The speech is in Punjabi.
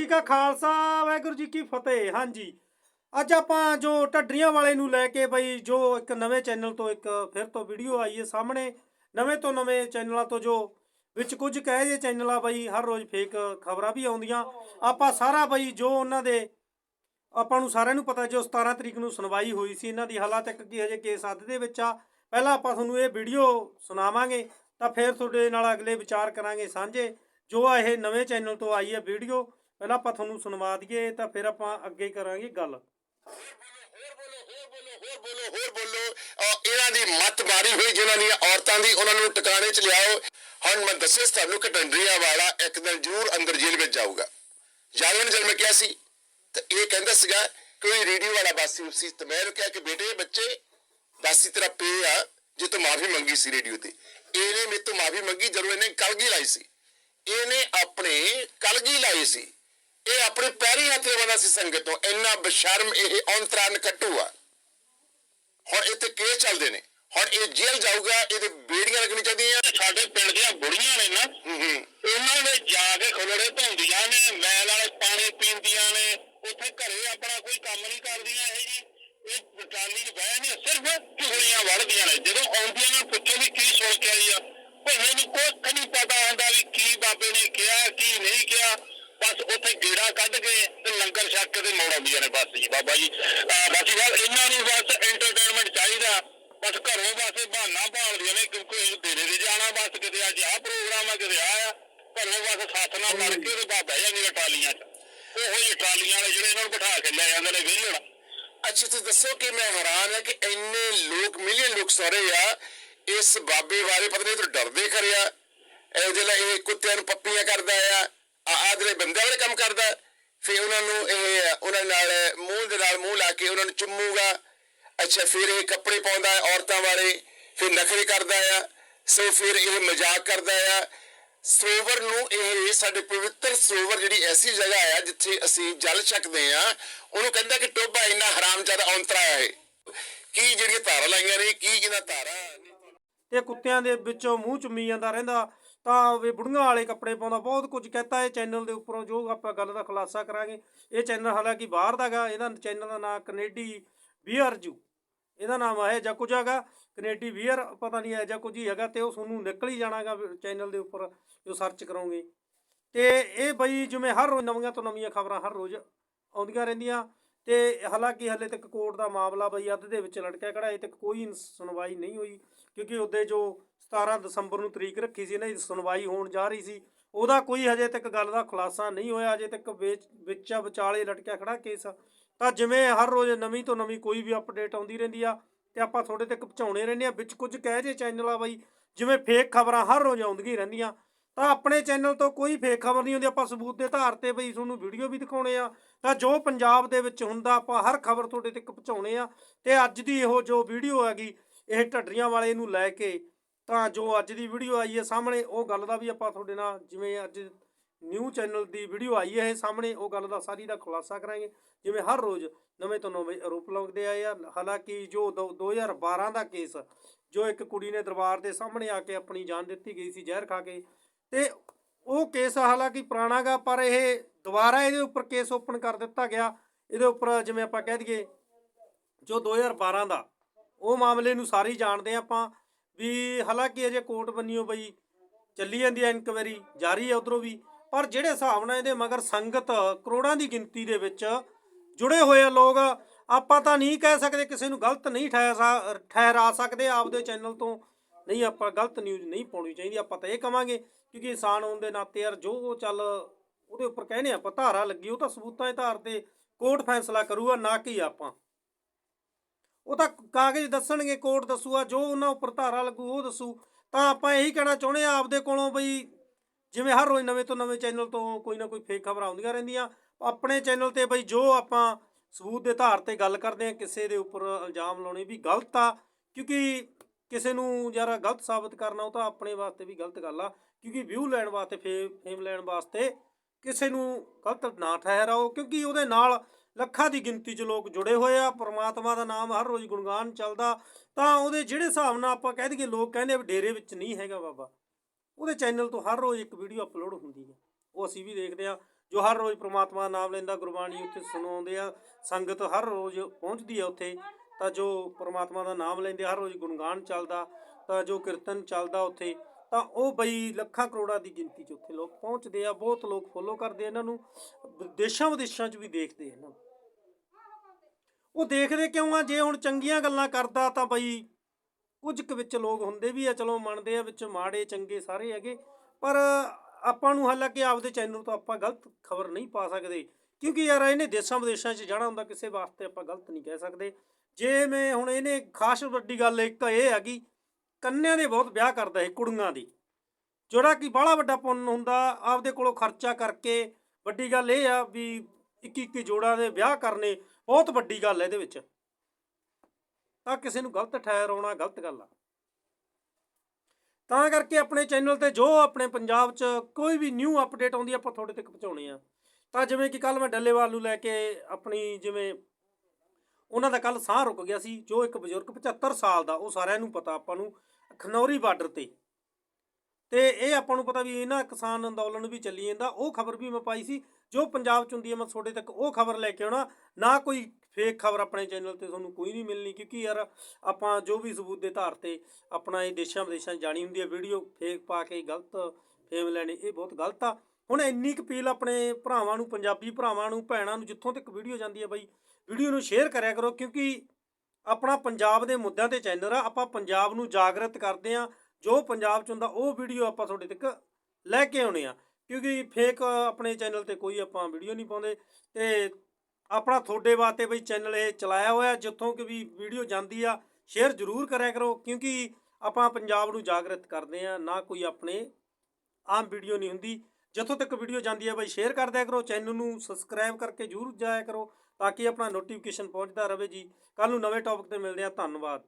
ਜੀ ਕਾ ਖਾਲਸਾ, ਵਾਹਿਗੁਰੂ ਜੀ ਕੀ ਫਤਿਹ। ਹਾਂਜੀ, ਅੱਜ ਆਪਾਂ ਜੋ ਢੱਡਰੀਆਂ ਵਾਲੇ ਨੂੰ ਲੈ ਕੇ ਬਈ ਜੋ ਇੱਕ ਨਵੇਂ ਚੈਨਲ ਤੋਂ ਇੱਕ ਫਿਰ ਤੋਂ ਵੀਡੀਓ ਆਈ ਹੈ ਸਾਹਮਣੇ, ਨਵੇਂ ਤੋਂ ਨਵੇਂ ਚੈਨਲਾਂ ਤੋਂ ਜੋ ਵਿੱਚ ਕੁਝ ਕਹੇ ਜੇ ਚੈਨਲ ਆ ਬਈ ਹਰ ਰੋਜ਼ ਫੇਕ ਖਬਰਾਂ ਵੀ ਆਉਂਦੀਆਂ। ਆਪਾਂ ਸਾਰਾ ਬਈ ਜੋ ਉਹਨਾਂ ਦੇ, ਆਪਾਂ ਨੂੰ ਸਾਰਿਆਂ ਨੂੰ ਪਤਾ ਜੋ 17 ਤਰੀਕ ਨੂੰ ਸੁਣਵਾਈ ਹੋਈ ਸੀ, ਇਹਨਾਂ ਦੀ ਹਾਲਾਤ ਤੱਕ ਕੀ ਹਜੇ ਕੇਸ ਅੱਧ ਦੇ ਵਿੱਚ ਆ। ਪਹਿਲਾਂ ਆਪਾਂ ਤੁਹਾਨੂੰ ਇਹ ਵੀਡੀਓ ਸੁਣਾਵਾਂਗੇ, ਤਾਂ ਫਿਰ ਤੁਹਾਡੇ ਨਾਲ ਅਗਲੇ ਵਿਚਾਰ ਕਰਾਂਗੇ ਸਾਂਝੇ। ਜੋ ਇਹ ਨਵੇਂ ਚੈਨਲ ਤੋਂ ਆਈ ਹੈ ਵੀਡੀਓ ਪਹਿਲਾਂ ਆਪਾਂ ਤੁਹਾਨੂੰ ਸੁਣਵਾ ਦਈਏ, ਤਾਂ ਫਿਰ ਆਪਾਂ ਅੱਗੇ ਕਰਾਂਗੇ ਗੱਲ। ਹੋਰ ਬੋਲੋ ਇਹਨਾਂ ਦੀ ਮੱਤ ਮਾਰੀ ਹੋਈ, ਜਿਨ੍ਹਾਂ ਦੀਆਂ ਔਰਤਾਂ ਦੀ ਉਹਨਾਂ ਨੂੰ ਟਿਕਾਣੇ 'ਚ ਲਿਆਓ। ਹੁਣ ਮੈਂ ਦੱਸਿਆ ਤੁਹਾਨੂੰ ਕਿ ਡੰਡਰੀਆ ਵਾਲਾ ਇੱਕ ਦਿਨ ਜ਼ਰੂਰ ਅੰਦਰ ਜੇਲ੍ਹ ਵਿੱਚ ਜਾਊਗਾ। ਜਾਗਣ ਜਦ ਮੈਂ ਕਿਹਾ ਸੀ, ਤਾਂ ਇਹ ਕਹਿੰਦਾ ਸੀਗਾ ਕੋਈ ਰੇਡੀਓ ਵਾਲਾ ਬਾਸੀ ਸੀ, ਤੇ ਮੈਂ ਕਿਹਾ ਕਿ ਬੇਟੇ, ਬੱਚੇ ਬਾਸੀ ਤੇਰਾ ਪੇ ਆ, ਜੇ ਤੂੰ ਮਾਫੀ ਮੰਗੀ ਸੀ ਰੇਡੀਓ ਤੇ। ਇਹਨੇ ਮੇਰੇ ਤੋਂ ਮਾਫੀ ਮੰਗੀ ਜਦੋਂ ਇਹਨੇ ਕਲਗੀ ਲਾਈ ਸੀ। ਇਹਨੇ ਆਪਣੇ ਕਲਗੀ ਲਾਈ ਸੀ। ਇਹ ਆਪਣੇ ਪੈਰੀ ਹੱਥ ਲਵਾਉਂਦਾ ਸੀ ਸੰਗਤ ਤੋਂ। ਇੰਨਾ ਬਸ਼ਰਮ ਇਹ ਔਂਤਰਾਨ ਕੱਟੂ ਆ। ਹੁਣ ਇੱਥੇ ਕੇਸ ਚੱਲਦੇ ਨੇ। ਹੁਣ ਇਹ ਜੇਲ੍ਹ ਜਾਊਗਾ ਇਹਦੇ ਬੇੜੀਆਂ ਲੱਗਣੀ ਚਾਹੀਦੀਆਂ ਸਾਡੇ ਪਿੰਡ ਦੀਆਂ ਬੁੜੀਆਂ ਨੇ ਨਾ ਉਹਨਾਂ ਨੇ ਜਾ ਕੇ ਖਲੋੜੇ ਧੋਂਦੀਆਂ ਨੇ ਮੈਲ ਵਾਲੇ ਪਾਣੀ ਪੀਂਦੀਆਂ ਨੇ। ਉੱਥੇ ਘਰੇ ਆਪਣਾ ਕੋਈ ਕੰਮ ਨਹੀਂ ਕਰਦੀਆਂ ਇਹ ਜੀ। ਇਹ ਟਰਾਲੀ 'ਚ ਬਹਿ ਨਹੀਂ ਸਿਰਫ ਚੁਗਲੀਆਂ ਵੜਦੀਆਂ ਨੇ। ਜਦੋਂ ਆਉਂਦੀਆਂ ਨੇ ਪੁੱਛੋ ਵੀ ਕੀ ਸੁਣ ਕੇ ਆਈ ਆ। ਭਈਏ ਨੂੰ ਕੁਛ ਨਹੀਂ ਪਤਾ ਹੁੰਦਾ ਵੀ ਕੀ ਬਾਬੇ ਨੇ ਕਿਹਾ ਕੀ ਨਹੀਂ ਕਿਹਾ। ਬਸ ਉੱਥੇ ਗੇੜਾ ਕੱਢ ਕੇ ਤੇ ਲੰਗਰ ਛਕ ਕੇ ਮੋੜ ਆਉਂਦੀਆਂ ਨੇ ਬਸ ਜੀ, ਬਾਬਾ ਜੀ। ਬਾਕੀ ਗੱਲ ਇਹਨਾਂ ਨੂੰ ਬਸ ਐਂਟਰਟੇਨਮੈਂਟ ਚਾਹੀਦਾ। ਬਸ ਘਰੋਂ ਬਸ ਬਹਾਨਾ ਭਾਲਦੀਆਂ ਨੇ ਕਿ ਡੇਰੇ ਦੇ ਜਾਣਾ, ਬਸ ਕਿਤੇ ਅੱਜ ਆਹ ਪ੍ਰੋਗਰਾਮ ਆ, ਕਿਤੇ ਆ। ਘਰੋਂ ਬਸ ਸੱਥ ਨਾਲ ਲੜ ਕੇ ਤੇ ਬਾਬਾ ਜਾਂਦੀਆਂ ਟਰਾਲੀਆਂ 'ਚ। ਉਹੋ ਜਿਹੀ ਟਰਾਲੀਆਂ ਵਾਲੇ ਜਿਹੜੇ ਇਹਨਾਂ ਨੂੰ ਬਿਠਾ ਕੇ ਲੈ ਜਾਂਦੇ ਨੇ ਵਿਹਲੜ। ਅੱਛਾ ਤੁਸੀਂ ਦੱਸੋ ਕਿ ਮੈਂ ਹੈਰਾਨ ਹਾਂ ਕਿ ਇੰਨੇ ਲੋਕ ਮਿਲੀਅਨ ਲੋਕ ਸੋ ਆ, ਇਸ ਬਾਬੇ ਬਾਰੇ ਪਤਾ ਨਹੀਂ ਤੂੰ ਡਰਦੇ ਕਰਿਆ ਇਹ ਜਿਹੜਾ ਇਹ ਕੁੱਤਿਆਂ ਨੂੰ ਪੱਪੀਆਂ ਕਰਦਾ ਆ ਆ ਜਿਹੜੇ ਬੰਦੇ ਵਾਲੇ ਕੰਮ ਕਰਦਾ, ਫਿਰ ਉਹਨਾਂ ਨੂੰ ਇਹ ਉਹਨਾਂ ਨਾਲ ਮੂੰਹ ਦੇ ਨਾਲ ਮੂੰਹ ਲਾ ਕੇ ਉਹਨਾਂ ਨੂੰ ਚੁੰਮੂਗਾ। ਅੱਛਾ, ਫਿਰ ਇਹ ਕੱਪੜੇ ਪਾਉਂਦਾ ਹੈ ਔਰਤਾਂ ਵਾਲੇ ਫਿਰ ਨਖਰੇ ਕਰਦਾ ਆ। ਸੋ ਫਿਰ ਇਹ ਮਜ਼ਾਕ ਕਰਦਾ ਆ। ਸਰੋਵਰ ਨੂੰ ਇਹ ਸਾਡੇ ਪਵਿੱਤਰ ਸਰੋਵਰ ਜਿਹੜੀ ਐਸੀ ਜਗ੍ਹਾ ਆ ਜਿੱਥੇ ਅਸੀਂ ਜਲ ਛਕਦੇ ਆ, ਉਹਨੂੰ ਕਹਿੰਦਾ ਕਿ ਟੋਬਾ ਇੰਨਾ ਹਰਾਮਜ਼ਾਦਾ ਔਂਤਰਾ ਹੈ। ਇਹ ਕੀ ਜਿਹੜੀਆਂ ਧਾਰਾਂ ਲਾਈਆਂ ਨੇ, ਕੀ ਇਹਨਾਂ ਧਾਰਾਂ ਤੇ ਕੁੱਤਿਆਂ ਦੇ ਵਿੱਚੋਂ ਮੂੰਹ ਚੁੰਮੀ ਜਾਂਦਾ ਰਹਿੰਦਾ। ਤਾਂ ਵੀ ਬੁੜੀਆਂ ਵਾਲੇ ਕੱਪੜੇ ਪਾਉਂਦਾ, ਬਹੁਤ ਕੁਝ ਕਹਤਾ ਇਹ ਚੈਨਲ ਦੇ ਉੱਪਰੋਂ, ਜੋ ਆਪਾਂ ਗੱਲ ਦਾ ਖੁਲਾਸਾ ਕਰਾਂਗੇ। ਇਹ ਚੈਨਲ ਹਾਲਾਂਕਿ ਬਾਹਰ ਦਾਗਾ ਇਹਦਾ ਚੈਨਲ ਦਾ ਨਾਮ ਕੈਨੇਡੀ ਵੀਅਰ ਜੂ। ਇਹਦਾ ਨਾਮ ਹੈ ਜਾਂ ਕੁਝ ਹੈਗਾ ਕੈਨੇਡੀ ਵੀਅਰ, ਪਤਾ ਨਹੀਂ ਹੈ ਜਾਂ ਕੁਝ ਹੀ ਹੈਗਾ ਤੇ ਉਹ ਤੁਹਾਨੂੰ ਨਿਕਲ ਹੀ ਜਾਣਾਗਾ ਚੈਨਲ ਦੇ ਉੱਪਰ, ਜੋ ਸਰਚ ਕਰੋਗੇ ਤੇ ਇਹ ਬਈ ਜਿਵੇਂ ਹਰ ਰੋਜ਼ ਨਵੀਆਂ ਤੋਂ ਨਵੀਆਂ ਖਬਰਾਂ ਹਰ ਰੋਜ਼ ਆਉਂਦੀਆਂ ਰਹਿੰਦੀਆਂ। ਤੇ ਹਾਲਾਂਕਿ ਹਲੇ ਤੱਕ ਕੋਰਟ ਦਾ ਮਾਮਲਾ ਬਈ ਅੱਧ ਦੇ ਵਿੱਚ ਲਟਕਿਆ ਖੜਾ ਅਜੇ ਤੱਕ ਕੋਈ ਸੁਣਵਾਈ ਨਹੀਂ ਹੋਈ, ਕਿਉਂਕਿ ਉਹਦੇ ਜੋ 17 ਦਸੰਬਰ ਨੂੰ ਤਰੀਕ ਰੱਖੀ ਸੀ ਇਹਨਾਂ ਦੀ ਸੁਣਵਾਈ ਹੋਣ ਜਾ ਰਹੀ ਸੀ। ਉਹਦਾ ਕੋਈ ਹਜੇ ਤੱਕ ਗੱਲ ਦਾ ਖੁਲਾਸਾ ਨਹੀਂ ਹੋਇਆ ਅਜੇ ਤੱਕ ਵਿੱਚ ਵਿੱਚ ਵਿਚਾਲੇ ਲਟਕਿਆ ਖੜਾ ਕੇਸ। ਤਾਂ ਜਿਵੇਂ ਹਰ ਰੋਜ਼ ਨਵੀਂ ਤੋਂ ਨਵੀਂ ਕੋਈ ਵੀ ਅਪਡੇਟ ਆਉਂਦੀ ਰਹਿੰਦੀ ਆ ਤੇ ਆਪਾਂ ਤੁਹਾਡੇ ਤੱਕ ਪਹੁੰਚਾਉਣੇ ਰਹਿੰਦੇ ਆ, ਵਿੱਚ ਕੁਝ ਕਹਿ ਜੇ ਚੈਨਲ ਆ ਬਈ, ਜਿਵੇਂ ਫੇਕ ਖਬਰਾਂ ਹਰ ਰੋਜ਼ ਆਉਂਦੀਆਂ ਰਹਿੰਦੀਆਂ। ਤਾਂ ਆਪਣੇ ਚੈਨਲ ਤੋਂ ਕੋਈ ਫੇਕ ਖਬਰ ਨਹੀਂ ਹੁੰਦੀ, ਆਪਾਂ ਸਬੂਤ ਦੇ ਆਧਾਰ ਤੇ ਬਈ ਤੁਹਾਨੂੰ ਵੀਡੀਓ ਵੀ ਦਿਖਾਉਣੇ ਆ। ਤਾਂ ਜੋ ਪੰਜਾਬ ਦੇ ਵਿੱਚ ਹੁੰਦਾ, ਆਪਾਂ ਹਰ ਖਬਰ ਤੁਹਾਡੇ ਤੱਕ ਪਹੁੰਚਾਉਣੇ ਆ। ਤੇ ਅੱਜ ਦੀ ਇਹੋ ਜੋ ਵੀਡੀਓ ਹੈਗੀ, ਇਹ ਢੱਡਰੀਆਂ ਵਾਲੇ ਨੂੰ ਲੈ ਕੇ ਤਾਂ ਜੋ ਅੱਜ ਦੀ ਵੀਡੀਓ ਆਈ ਹੈ ਸਾਹਮਣੇ, ਉਹ ਗੱਲ ਦਾ ਵੀ ਆਪਾਂ ਤੁਹਾਡੇ ਨਾਲ ਜਿਵੇਂ ਅੱਜ ਨਿਊ ਚੈਨਲ ਦੀ ਵੀਡੀਓ ਆਈ ਹੈ ਇਹ ਸਾਹਮਣੇ, ਉਹ ਗੱਲ ਦਾ ਸਾਰੀ ਦਾ ਖੁਲਾਸਾ ਕਰਾਂਗੇ। ਜਿਵੇਂ ਹਰ ਰੋਜ਼ ਨਵੇਂ ਤੋਂ ਨਵੇਂ ਆਰੋਪ ਲੱਗਦੇ ਆਏ ਆ, ਹਾਲਾਂਕਿ ਜੋ ਦੋ- 2012 ਦਾ ਕੇਸ ਜੋ ਇੱਕ ਕੁੜੀ ਨੇ ਦਰਬਾਰ ਦੇ ਸਾਹਮਣੇ ਆ ਕੇ ਆਪਣੀ ਜਾਨ ਦਿੱਤੀ ਗਈ ਸੀ ਜ਼ਹਿਰ ਖਾ ਕੇ, ਤੇ ਉਹ ਕੇਸ ਹਾਲਾਂਕਿ ਪੁਰਾਣਾ ਗਾ, ਪਰ ਇਹ ਦੁਬਾਰਾ ਇਹਦੇ ਉੱਪਰ ਕੇਸ ਓਪਨ ਕਰ ਦਿੱਤਾ ਗਿਆ। ਇਹਦੇ ਉੱਪਰ ਜਿਵੇਂ ਆਪਾਂ ਕਹਿ ਦਈਏ, ਜੋ 2012 ਦਾ, ਉਹ ਮਾਮਲੇ ਨੂੰ ਸਾਰੀ ਜਾਣਦੇ ਹਾਂ ਆਪਾਂ। ਵੀ ਹਾਲਾਂਕਿ ਅਜੇ ਕੋਰਟ ਬੰਨਿਓ ਬਈ, ਚੱਲੀ ਜਾਂਦੀ ਹੈ ਇਨਕੁਆਇਰੀ ਜਾਰੀ ਹੈ ਉਧਰੋਂ ਵੀ, ਪਰ ਜਿਹੜੇ ਹਿਸਾਬ ਨਾਲ ਇਹਦੇ ਮਗਰ ਸੰਗਤ ਕਰੋੜਾਂ ਦੀ ਗਿਣਤੀ ਦੇ ਵਿੱਚ ਜੁੜੇ ਹੋਏ ਆ ਲੋਕ, ਆਪਾਂ ਤਾਂ ਨਹੀਂ ਕਹਿ ਸਕਦੇ ਕਿਸੇ ਨੂੰ ਗਲਤ ਨਹੀਂ ਠਹਿਰਾ ਠਹਿਰਾ ਸਕਦੇ ਆਪਦੇ ਚੈਨਲ ਤੋਂ। ਨਹੀਂ, ਆਪਾਂ ਗਲਤ ਨਿਊਜ਼ ਨਹੀਂ ਪਾਉਣੀ ਚਾਹੀਦੀ, ਆਪਾਂ ਤਾਂ ਇਹ ਕਵਾਂਗੇ, ਕਿਉਂਕਿ ਇਨਸਾਨ ਹੋਣ ਦੇ ਨਾਤੇ ਯਾਰ ਜੋ ਚੱਲ ਉਹਦੇ ਉੱਪਰ ਕਹਿੰਦੇ ਆਪਾਂ ਧਾਰਾ ਲੱਗੀ, ਉਹ ਤਾਂ ਸਬੂਤਾਂ ਦੇ ਆਧਾਰ ਤੇ ਕੋਰਟ ਫੈਸਲਾ ਕਰੂਗਾ, ਨਾ ਕਿ ਆਪਾਂ। ਉਹ ਤਾਂ ਕਾਗਜ਼ ਦੱਸਣਗੇ, ਕੋਰਟ ਦੱਸੂਗਾ, ਜੋ ਉਹਨਾਂ ਉੱਪਰ ਧਾਰਾ ਲੱਗੂ ਉਹ ਦੱਸੂ। ਤਾਂ ਆਪਾਂ ਇਹੀ ਕਹਿਣਾ ਚਾਹੁੰਦੇ ਆ ਆਪਦੇ ਕੋਲੋਂ ਬਈ, ਜਿਵੇਂ ਹਰ ਰੋਜ਼ ਨਵੇਂ ਤੋਂ ਨਵੇਂ ਚੈਨਲ ਤੋਂ ਕੋਈ ਨਾ ਕੋਈ ਫੇਕ ਖਬਰਾਂ ਆਉਂਦੀਆਂ ਰਹਿੰਦੀਆਂ। ਆਪਣੇ ਚੈਨਲ ਤੇ ਬਈ ਜੋ ਆਪਾਂ ਸਬੂਤ ਦੇ ਆਧਾਰ ਤੇ ਗੱਲ ਕਰਦੇ ਆ ਕਿਸੇ ਦੇ ਉੱਪਰ ਇਲਜ਼ਾਮ ਲਾਉਣੇ ਵੀ ਗਲਤ ਆ, ਕਿਉਂਕਿ ਕਿਸੇ ਨੂੰ ਯਾਰ ਗਲਤ ਸਾਬਤ ਕਰਨਾ ਉਹ ਤਾਂ ਆਪਣੇ ਵਾਸਤੇ ਵੀ ਗਲਤ ਗੱਲ ਆ, ਕਿਉਂਕਿ ਵਿਊ ਲੈਣ ਵਾਸਤੇ ਫੇਮ ਲੈਣ ਵਾਸਤੇ ਕਿਸੇ ਨੂੰ ਗਲਤ ਨਾ ਠਹਿਰਾਓ, ਕਿਉਂਕਿ ਉਹਦੇ ਨਾਲ ਲੱਖਾਂ ਦੀ ਗਿਣਤੀ 'ਚ ਲੋਕ ਜੁੜੇ ਹੋਏ ਆ, ਪ੍ਰਮਾਤਮਾ ਦਾ ਨਾਮ ਹਰ ਰੋਜ਼ ਗੁਣਗਾਨ ਚੱਲਦਾ, ਤਾਂ ਉਹਦੇ ਜਿਹੜੇ ਹਿਸਾਬ ਨਾਲ ਆਪਾਂ ਕਹਿ ਦਈਏ ਲੋਕ ਕਹਿੰਦੇ ਵੀ ਡੇਰੇ ਵਿੱਚ ਨਹੀਂ ਹੈਗਾ ਬਾਬਾ, ਉਹਦੇ ਚੈਨਲ ਤੋਂ ਹਰ ਰੋਜ਼ ਇੱਕ ਵੀਡੀਓ ਅਪਲੋਡ ਹੁੰਦੀ ਹੈ ਉਹ ਅਸੀਂ ਵੀ ਦੇਖਦੇ ਆ, ਜੋ ਹਰ ਰੋਜ਼ ਪ੍ਰਮਾਤਮਾ ਦਾ ਨਾਮ ਲੈਂਦਾ, ਗੁਰਬਾਣੀ ਉੱਥੇ ਸੁਣਾਉਂਦੇ ਆ, ਸੰਗਤ ਹਰ ਰੋਜ਼ ਪਹੁੰਚਦੀ ਆ ਉੱਥੇ, ਤਾਂ ਜੋ ਪ੍ਰਮਾਤਮਾ ਦਾ ਨਾਮ ਲੈਂਦੇ ਹਰ ਰੋਜ਼ ਗੁਣਗਾਨ ਚੱਲਦਾ, ਤਾਂ ਜੋ ਕੀਰਤਨ ਚੱਲਦਾ ਉੱਥੇ ਤਾਂ ਉਹ ਬਈ ਲੱਖਾਂ ਕਰੋੜਾਂ ਦੀ ਗਿਣਤੀ 'ਚ ਉੱਥੇ ਲੋਕ ਪਹੁੰਚਦੇ ਆ, ਬਹੁਤ ਲੋਕ ਫੋਲੋ ਕਰਦੇ ਇਹਨਾਂ ਨੂੰ, ਦੇਸ਼ਾਂ ਵਿਦੇਸ਼ਾਂ 'ਚ ਵੀ ਦੇਖਦੇ ਇਹਨਾਂ ਨੂੰ। ਉਹ ਦੇਖਦੇ ਕਿਉਂ ਆ? ਜੇ ਹੁਣ ਚੰਗੀਆਂ ਗੱਲਾਂ ਕਰਦਾ ਤਾਂ ਬਈ ਕੁਝ ਕੁ ਵਿੱਚ ਲੋਕ ਹੁੰਦੇ ਵੀ ਆ, ਚਲੋ ਮੰਨਦੇ ਆ ਵਿੱਚ ਮਾੜੇ, ਚੰਗੇ ਸਾਰੇ ਹੈਗੇ, ਪਰ ਆਪਾਂ ਨੂੰ ਹਾਲਾਂਕਿ ਆਪਦੇ ਚੈਨਲ ਤੋਂ ਆਪਾਂ ਗਲਤ ਖਬਰ ਨਹੀਂ ਪਾ ਸਕਦੇ, ਕਿਉਂਕਿ ਯਾਰ ਇਹਨੇ ਦੇਸ਼ਾਂ ਵਿਦੇਸ਼ਾਂ 'ਚ ਜਾਣਾ ਹੁੰਦਾ, ਕਿਸੇ ਵਾਸਤੇ ਆਪਾਂ ਗਲਤ ਨਹੀਂ ਕਹਿ ਸਕਦੇ। ਜੇ ਮੈਂ ਹੁਣ ਇਹਨੇ ਖਾਸ ਵੱਡੀ ਗੱਲ ਇੱਕ ਇਹ ਹੈਗੀ ਕੰਨਿਆਂ ਦੇ ਬਹੁਤ ਵਿਆਹ ਕਰਦਾ ਇਹ ਕੁੜੀਆਂ ਦੀ। ਜਿਹੜਾ ਕਿ ਬਾਹਲਾ ਵੱਡਾ ਪੁੰਨ ਹੁੰਦਾ, ਆਪਦੇ ਕੋਲੋਂ ਖਰਚਾ ਕਰਕੇ ਵੱਡੀ ਗੱਲ ਇਹ ਆ ਵੀ ਇੱਕ ਇੱਕ ਜੋੜਾਂ ਦੇ ਵਿਆਹ ਕਰਨੇ ਬਹੁਤ ਵੱਡੀ ਗੱਲ ਹੈ ਇਹਦੇ ਵਿੱਚ। ਤਾਂ ਕਿਸੇ ਨੂੰ ਗਲਤ ਠਹਿਰਾਉਣਾ ਗਲਤ ਗੱਲ ਆ। ਤਾਂ ਕਰਕੇ ਆਪਣੇ ਚੈਨਲ ਤੇ ਜੋ ਆਪਣੇ ਪੰਜਾਬ 'ਚ ਕੋਈ ਵੀ ਨਿਊ ਅਪਡੇਟ ਆਉਂਦੀ ਆਪਾਂ ਤੁਹਾਡੇ ਤੱਕ ਪਹੁੰਚਾਉਣੇ ਆ। ਤਾਂ ਜਿਵੇਂ ਕਿ ਕੱਲ ਮੈਂ ਡੱਲੇਵਾਲ ਨੂੰ ਲੈ ਕੇ ਆਪਣੀ ਜਿਵੇਂ ਉਹਨਾਂ ਦਾ ਕੱਲ ਸਾਹ ਰੁਕ ਗਿਆ ਸੀ, ਜੋ ਇੱਕ ਬਜ਼ੁਰਗ 75 ਸਾਲ ਦਾ, ਉਹ ਸਾਰਿਆਂ ਨੂੰ ਪਤਾ ਆਪਾਂ ਨੂੰ ਖਨੌਰੀ ਬਾਰਡਰ ਤੇ। ਤੇ ਇਹ ਆਪਾਂ ਨੂੰ ਪਤਾ ਵੀ ਇਹਨਾਂ ਕਿਸਾਨ ਅੰਦੋਲਨ ਵੀ ਚੱਲੀ ਜਾਂਦਾ। ਉਹ ਖਬਰ ਵੀ ਮੈਂ ਪਾਈ ਸੀ, ਜੋ ਪੰਜਾਬ ਚ ਹੁੰਦੀ ਹੈ ਮੈਂ ਤੁਹਾਡੇ ਤੱਕ, ਉਹ ਖਬਰ ਲੈ ਕੇ ਆਉਣਾ। ਨਾ ਕੋਈ ਫੇਕ ਖਬਰ ਆਪਣੇ ਚੈਨਲ ਤੇ ਤੁਹਾਨੂੰ ਕੋਈ ਨਹੀਂ ਮਿਲਣੀ, ਕਿਉਂਕਿ ਯਾਰ ਆਪਾਂ ਜੋ ਵੀ ਸਬੂਤ ਦੇ ਆਧਾਰ ਤੇ ਆਪਣਾ ਇਹ ਦੇਸ਼ਾਂ ਵਿਦੇਸ਼ਾਂ ਜਾਣੀ ਹੁੰਦੀ ਹੈ ਵੀਡੀਓ ਫੇਕ ਪਾ ਕੇ ਗਲਤ ਫੇਮ ਲੈਣੀ, ਇਹ ਬਹੁਤ ਗਲਤ ਆ। ਹੁਣ ਇੰਨੀ ਕੁ ਅਪੀਲ ਆਪਣੇ ਭਰਾਵਾਂ ਨੂੰ, ਪੰਜਾਬੀ ਭਰਾਵਾਂ ਨੂੰ, ਭੈਣਾਂ ਨੂੰ, ਜਿੱਥੋਂ ਤੱਕ ਵੀਡੀਓ ਜਾਂਦੀ ਹੈ ਬਾਈ ਵੀਡੀਓ ਨੂੰ ਸ਼ੇਅਰ ਕਰਿਆ ਕਰੋ, ਕਿਉਂਕਿ ਆਪਣਾ ਪੰਜਾਬ ਦੇ ਮੁੱਦਿਆਂ ਤੇ ਚੈਨਲ ਆ, ਆਪਾਂ ਪੰਜਾਬ ਨੂੰ ਜਾਗਰਤ ਕਰਦੇ ਆ। ਜੋ ਪੰਜਾਬ ਚ ਹੁੰਦਾ, ਉਹ ਵੀਡੀਓ ਆਪਾਂ ਤੁਹਾਡੇ ਤੱਕ ਲੈ ਕੇ ਆਉਣੇ ਆ। ਕਿਉਂਕਿ ਫੇਕ ਆਪਣੇ ਚੈਨਲ ਤੇ ਕੋਈ ਆਪਾਂ ਵੀਡੀਓ ਨਹੀਂ ਪਾਉਂਦੇ। ਤੇ ਆਪਣਾ ਤੁਹਾਡੇ ਵਾਸਤੇ ਬਈ ਚੈਨਲ ਇਹ ਚਲਾਇਆ ਹੋਇਆ, ਜਿੱਥੋਂ ਕਿ ਵੀ ਵੀਡੀਓ ਜਾਂਦੀ ਆ, ਸ਼ੇਅਰ ਜ਼ਰੂਰ ਕਰਿਆ ਕਰੋ। ਕਿਉਂਕਿ ਆਪਾਂ ਪੰਜਾਬ ਨੂੰ ਜਾਗਰਤ ਕਰਦੇ ਆ, ਨਾ ਕੋਈ ਆਪਣੇ ਆਮ ਵੀਡੀਓ ਨਹੀਂ ਹੁੰਦੀ। ਜਿੱਥੋਂ ਤੱਕ ਵੀਡੀਓ ਜਾਂਦੀ ਹੈ ਬਈ ਸ਼ੇਅਰ ਕਰ ਦਿਆ ਕਰੋ, ਚੈਨਲ ਨੂੰ ਸਬਸਕ੍ਰਾਈਬ ਕਰਕੇ ਜ਼ਰੂਰ ਜਾਇਆ ਕਰੋ। ਤਾਂ ਕਿ ਆਪਣਾ ਨੋਟੀਫਿਕੇਸ਼ਨ ਪਹੁੰਚਦਾ ਰਹੇ ਜੀ। ਕੱਲ ਨੂੰ ਨਵੇਂ ਟੌਪਿਕ ਤੇ ਮਿਲਦੇ ਆ ਧੰਨਵਾਦ।